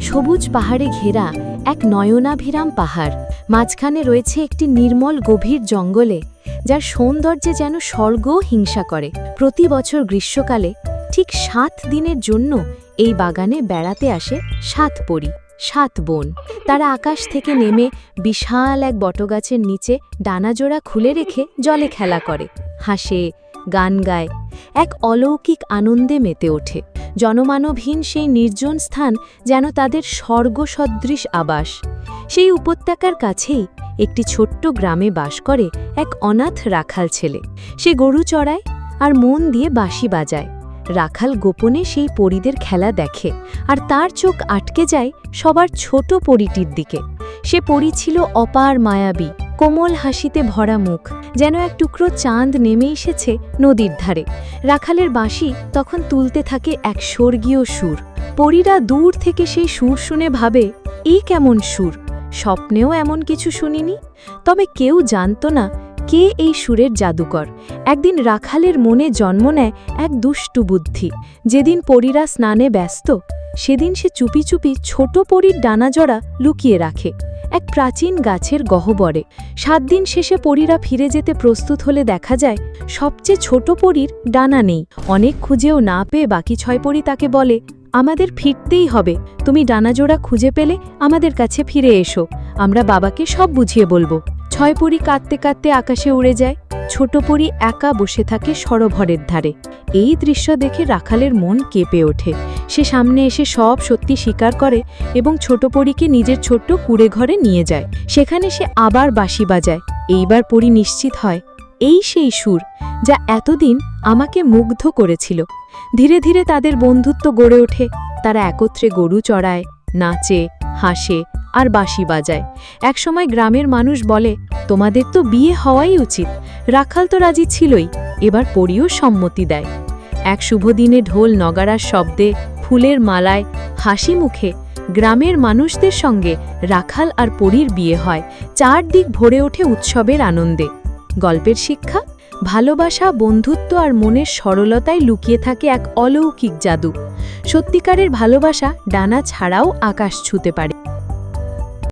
সবুজ পাহাড়ে ঘেরা এক নয়নাভিরাম পাহাড়। মাঝখানে রয়েছে একটি নির্মল গভীর জঙ্গলে, যার সৌন্দর্যে যেন স্বর্গও হিংসা করে। প্রতি বছর গ্রীষ্মকালে ঠিক সাত দিনের জন্য এই বাগানে বেড়াতে আসে সাত পরি, সাত বোন। তারা আকাশ থেকে নেমে বিশাল এক বটগাছের নিচে ডানাজোড়া খুলে রেখে জলে খেলা করে। হাসে, গান গায়, এক অলৌকিক আনন্দে মেতে ওঠে। জনমানবহীন সেই নির্জন স্থান যেন তাদের স্বর্গসদৃশ আবাস। সেই উপত্যকার কাছেই একটি ছোট্ট গ্রামে বাস করে এক অনাথ রাখাল ছেলে। সে গরু চড়ায় আর মন দিয়ে বাঁশি বাজায়। রাখাল গোপনে সেই পরীদের খেলা দেখে আর তার চোখ আটকে যায় সবার ছোট পরীটির দিকে। সে পরী ছিল অপার মায়াবী। কোমল হাসিতে ভরা মুখ, যেন এক টুকরো চাঁদ নেমে এসেছে নদীর ধারে। রাখালের বাঁশি তখন তুলতে থাকে এক স্বর্গীয় সুর। পরীরা দূর থেকে সেই সুর শুনে ভাবে এই কেমন সুর? স্বপ্নেও এমন কিছু শুনিনি? তবে কেউ জানত না কে এই সুরের জাদুকর। একদিন রাখালের মনে জন্ম নেয় এক দুষ্টু বুদ্ধি। যেদিন পরীরা স্নানে ব্যস্ত, সেদিন সে চুপি চুপি ছোট পরীর ডানাজড়া লুকিয়ে রাখে। এক প্রাচীন গাছের গহ্বরে। সাত দিন শেষে পরীরা ফিরে যেতে প্রস্তুত হলে দেখা যায়, সবচেয়ে ছোট পরীর ডানা নেই। অনেক খুঁজেও না পেয়ে বাকি ছয় পরী তাকে বলে, আমাদের ফিরতেই হবে। তুমি ডানাজোড়া খুঁজে পেলে আমাদের কাছে ফিরে এসো। আমরা বাবাকে সব বুঝিয়ে বলব। ছয় পরী কাঁদতে কাঁদতে আকাশে উড়ে যায়। ছোট পরী একা বসে থাকে সরোভরের ধারে। এই দৃশ্য দেখে রাখালের মন কেঁপে ওঠে। সে সামনে এসে সব সত্যি স্বীকার করে এবং ছোট পরীকে নিজের ছোট্ট কুড়ে ঘরে নিয়ে যায়। সেখানে সে আবার বাঁশি বাজায়। এইবার পরী নিশ্চিত হয়, এই সেই সুর যা এতদিন আমাকে মুগ্ধ করেছিল। ধীরে ধীরে তাদের বন্ধুত্ব গড়ে ওঠে। তারা একত্রে গরু চড়ায়, নাচে, হাসে আর বাঁশি বাজায়। একসময় গ্রামের মানুষ বলে, তোমাদের তো বিয়ে হওয়াই উচিত। রাখাল তো রাজি ছিলই। এবার পরিও সম্মতি দেয়। এক শুভ দিনে ঢোল নগারার শব্দে, ফুলের মালায়, হাসি মুখে গ্রামের মানুষদের সঙ্গে রাখাল আর পরীর বিয়ে হয়। চারদিক ভরে ওঠে উৎসবের আনন্দে। গল্পের শিক্ষা? ভালোবাসা, বন্ধুত্ব আর মনের সরলতায় লুকিয়ে থাকে এক অলৌকিক জাদু। সত্যিকারের ভালোবাসা ডানা ছাড়াও আকাশ ছুতে পারে।